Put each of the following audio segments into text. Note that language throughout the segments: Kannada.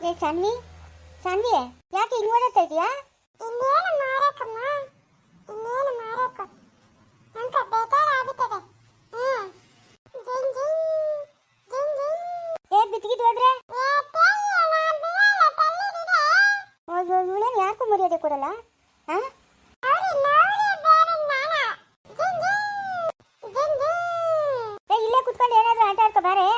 ಏ ಸನ್ನಿ. ಸನ್ನಿ ಯಾಕೆ ಹಿಂಗ್ ಓಡಾಡ್ತಾ ಇದೀಯಾ? ಇನ್ನೇನು ಮಾರಕಮ್ಮ ಇನ್ನೇನು ಮಾರಕ ಅಂತ ಬೇಜಾರಾಗುತ್ತದೆ ಏ ಬಿತ್ಗಿದ್ ಹೋದ್ರೆ? ಇವಳೇನು ಯಾಕೂ ಮರ್ಯಾದೆ ಕೊಡಲ್ಲ? ಹಾ ಇಲ್ಲೇ ಕುತ್ಕೊಂಡು ಏನಾದ್ರೂ ಆಟ ಆಡ್ಕೊ ಬಾರೆ.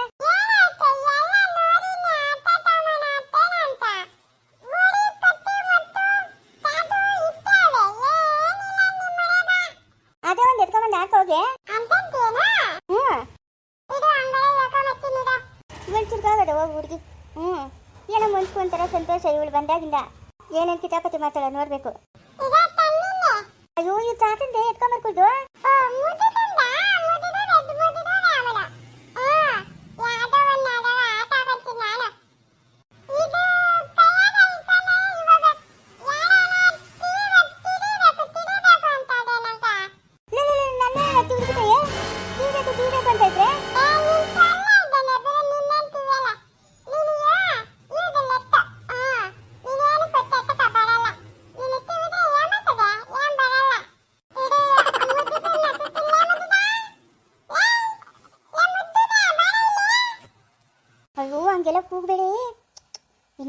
ಇವಳು ಚಿರ್ಕಾಗದ ಹೋಗಿ ಹುಡುಗಿ. ಹ್ಞೂ ಏನೋ ಮುಂಚ್ಕೊಂತಾರ ಸಂತೋಷ ಇವಳು ಬಂದಾಗಿಂದ. ಏನೇನು ಕಿತಾಪತಿ ಮಾತಾಡ ನೋಡ್ಬೇಕು. ಅಯ್ಯೋ ಇವ್ ತಾತಂದೆ ಎತ್ಕೊಂಬರ್ಕುದು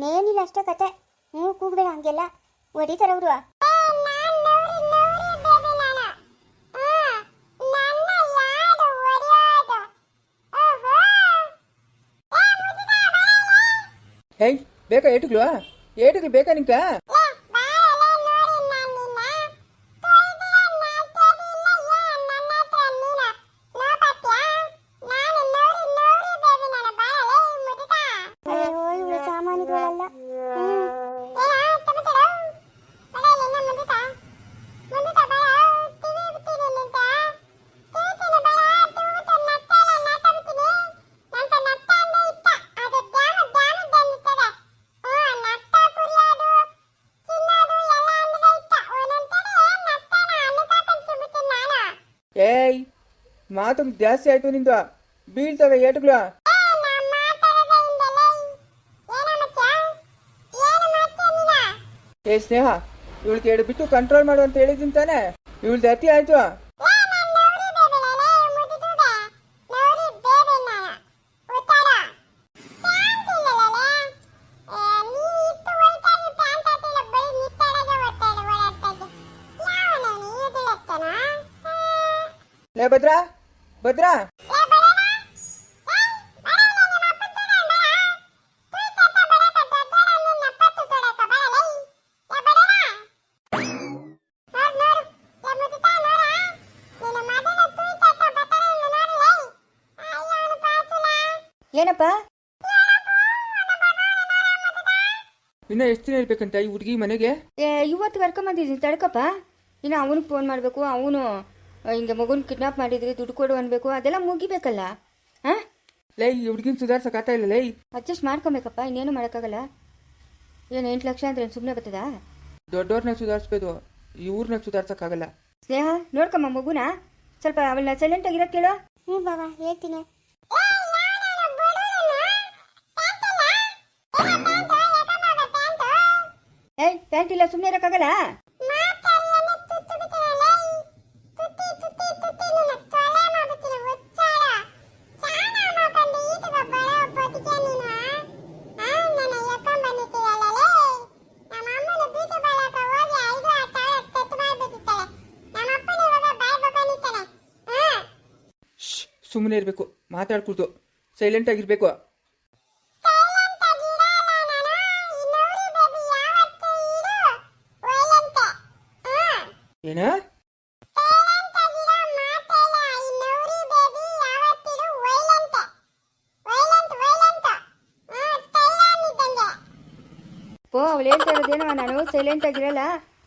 ಇನ್ನೇನಿಲ್ಲ ಅಷ್ಟೇ ಕತೆ. ಹ್ಞೂ ಕೂಗ್ಬೇಡ ಹಂಗೆಲ್ಲ. ಹೊಡಿತಾರವ್ರು ಏ ನಾನ್ ನವ್ರಿ ನವ್ರಿ ಬೇಬಿ ನಾನು. ಆ ನನ್ನ ಯಾರು ಒಡೆಯೋದು ಓಹೋ! ಏ ಮುದ್ದಿದ ಬರ ಇಲ್ಲಿ ಏಯ್ ಬೇಕಾ ಏಟುಗಳು? ಏಟುಗಳು ಬೇಕಾ ನಿಂಕ ಮಾತು ಜಾಸ್ತಿ ಆಯ್ತು ನಿಂದು. ಬೀಳ್ತವೆ ಏಟುಗಳು. ಏ ಸ್ನೇಹ, ಇವಳಿಗೆ ಎರಡು ಬಿಟ್ಟು ಕಂಟ್ರೋಲ್ ಮಾಡು ಅಂತ ಹೇಳಿದ್ದೀನಿ ತಾನೆ. ಇವಳ್ದು ಅತಿ ಆಯ್ತು. ಲೇ ಭದ್ರಾ ಭದ್ರಾ? ಏನಪ್ಪ? ಇನ್ನ ಎಷ್ಟು ದಿನ ಇರ್ಬೇಕಂತ ಈ ಹುಡುಗಿ ಮನೆಗೆ? ಏ ಇವತ್ತು ಕರ್ಕೊಂಬಂದಿದ್ದೀನಿ ತಡ್ಕಪ್ಪ. ಇನ್ನು ಅವನಿಗೆ ಫೋನ್ ಮಾಡಬೇಕು ಅವನು ಹಿಂಗೆ ಮಗುನ ಕಿಡ್ನಾಪ್ ಮಾಡಿದ್ರೆ ದುಡ್ಡು ಕೊಡು ಅನ್ಬೇಕು ಅದೆಲ್ಲ ಮುಗಿಬೇಕಲ್ಲ? ಹಾಂ ಲೈ ಈ ಹುಡುಗಿನ ಸುಧಾರ್ಸಕ್ ಆಗ್ತಾ ಇಲ್ಲ ಲೈ ಅಡ್ಜಸ್ಟ್ ಮಾಡ್ಕೊಬೇಕಪ್ಪ ಇನ್ನೇನು ಮಾಡೋಕ್ಕಾಗಲ್ಲ. ಏನು ಎಂಟು ಲಕ್ಷ ಅಂದ್ರೆ ಸುಮ್ಮನೆ ಬರ್ತದಾ? ದೊಡ್ಡವ್ರನ್ನ ಸುಧಾರಿಸ್ಬೋದು ಇವ್ರನ್ನ ಸುಧಾರ್ಸಕ್ಕಾಗಲ್ಲ. ಸ್ನೇಹ ನೋಡ್ಕಮ್ಮ ಮಗುನ. ಸ್ವಲ್ಪ ಅವಳನ್ನ ಸೈಲೆಂಟಾಗಿರೋಕ್ಕೆ ಕೇಳೋ. ಹ್ಞೂ ಬಾಬಾ ಹೇಳ್ತೀನಿ. ಏಯ್ ಪ್ಯಾಂಟ್ ಇಲ್ಲ ಸುಮ್ಮನೆ ಇರೋಕ್ಕಾಗಲ್ಲ? ಸುಮ್ಮನೆ ಇರಬೇಕು. ಮಾತಾಡ್ಕೊಳ್ತು. ಸೈಲೆಂಟ್ ಆಗಿರ್ಬೇಕು. ಏನ? ಓ ಅವಳು ಹೇಳ್ತಾ ಇರೋದೇನೋ ನಾನು ಸೈಲೆಂಟ್ ಆಗಿರಲ್ಲ.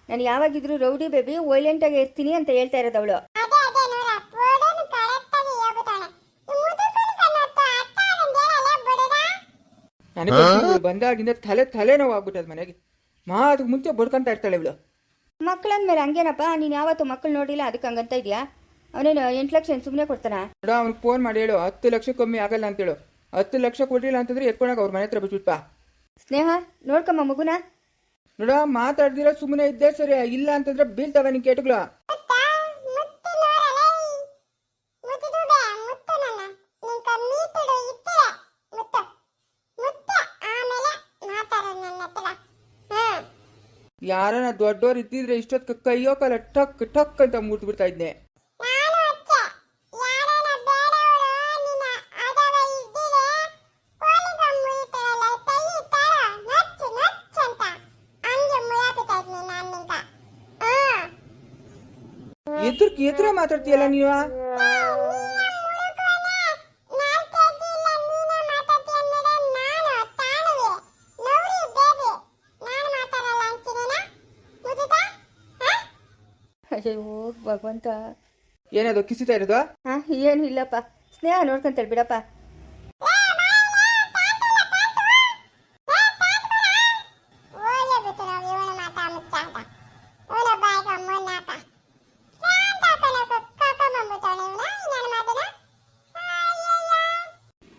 ನಾನು ಯಾವಾಗಿದ್ರು ರೌಡಿ ಬೇಬಿ ವೈಲೆಂಟ್ ಆಗಿ ಇರ್ತೀನಿ ಅಂತ ಹೇಳ್ತಾ ಇರೋದು ಅವಳು. ನನಗೆ ಬಂದಾಗಿಂದ ತಲೆ ತಲೆ ಆಗ್ಬಿಟ್ಟದ ಮನೆಗೆ. ಮಾತು ಮುಂಚೆ ಬಡ್ಕೊಂತ ಇರ್ತಾಳೆ ಇವಳು. ಮಕ್ಕಳಂದ್ಮೇಲೆ ಹಂಗೇನಪ್ಪ? ನೀನ್ ಯಾವತ್ತು ಮಕ್ಕಳು ನೋಡಿಲ್ಲ ಅದಕ್ಕೆ ಹಂಗಂತ ಇದ್ಯಾ? ಅವನೇನು ಎಂಟು ಲಕ್ಷ ಸುಮ್ಮನೆ ಕೊಡ್ತಾನ? ನೋಡ ಅವ್ನಿಗೆ ಫೋನ್ ಮಾಡಿ ಹೇಳು. ಹತ್ತು ಲಕ್ಷ ಕಮ್ಮಿ ಆಗಲ್ಲ ಅಂತೇಳು ಹತ್ತು ಲಕ್ಷ ಕೊಡ್ಲಿಲ್ಲ ಅಂತಂದ್ರೆ ಎತ್ಕೊಂಡಾಗ ಅವ್ರ ಮನೆ ಹತ್ರ ಬಿಟ್ಬಿಟ್ಪ. ಸ್ನೇಹ ನೋಡ್ಕಮ್ಮ ಮಗುನ. ನೋಡ ಮಾತಾಡ್ದಿರ ಸುಮ್ಮನೆ ಇದ್ದೇ ಸರಿ ಇಲ್ಲ ಅಂತಂದ್ರೆ ಬೀಳ್ತಾವ ನಿನ್ ಕೇಟಗಳು. ಯಾರನ್ನ ದೊಡ್ಡೋರು ಇದ್ದಿದ್ರೆ ಇಷ್ಟೊತ್ತು ಕೈಯೋ ಕಲ ಟಕ್ ಟಕ್ ಅಂತ ಮುಟ್ಬಿಡ್ತಾ ಇದ್ದೆ ಎದ್ರ ಎದುರ ಮಾತಾಡ್ತೀಯಲ್ಲ ನೀವ? ಅಯ್ಯೋ ಭಗವಂತ. ಏನದು ಕಿಸಿತ ಇರೋದು? ಏನು ಇಲ್ಲಪ್ಪ. ಸ್ನೇಹ ನೋಡ್ಕೊಂತೇಳಿ ಬಿಡಪ್ಪ.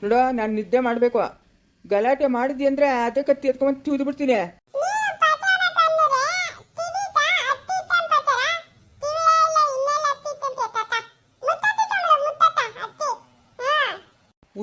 ನೋಡ ನಾನು ನಿದ್ದೆ ಮಾಡಬೇಕು. ಗಲಾಟೆ ಮಾಡಿದ್ಯಂದ್ರೆ ಅದೇ ಕತ್ತಿ ಎತ್ಕೊಂಬಂದು ಬಿಡ್ತೀನಿ.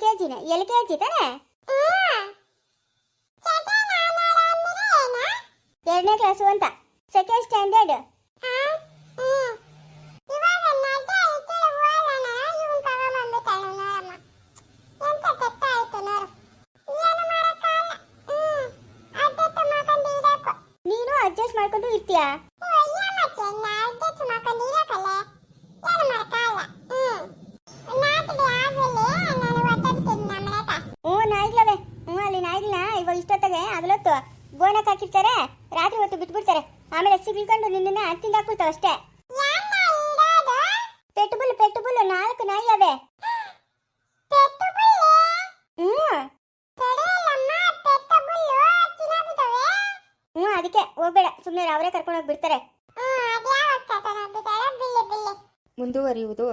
ಕೆ ಜಿನ ಎಲ್ ಕೆ ಜಿ ತಾನೆ? ಎರಡನೇ ಕ್ಲಾಸು ಅಂತ ಸೆಕೆಂಡ್ ಸ್ಟ್ಯಾಂಡರ್ಡ್ ಬೋನಕ್ ರಾತ್ರಿ ಹೊತ್ತು ಬಿಟ್ಬಿಡ್ತಾರೆ. ಆಮೇಲೆ ಸಿಗ್ಕೊಂಡು ನಿನ್ನ ತಿಂದಾಕ್ಬಿಡ್ತಾವ ಅಷ್ಟೇ. ಪೆಟ್ಟುಬುಲ್ ಪೆಟ್ಟುಬುಲ್ ನಾಲ್ಕು ನಾಯಿ ಅವೆ. ಹ್ಮ್ ಅದಕ್ಕೆ ಹೋಗ್ಬೇಡ. ಸುಮ್ಮನೆ ಅವರೇ ಕರ್ಕೊಂಡು ಹೋಗ್ಬಿಡ್ತಾರೆ ಮುಂದುವರಿಯುವುದು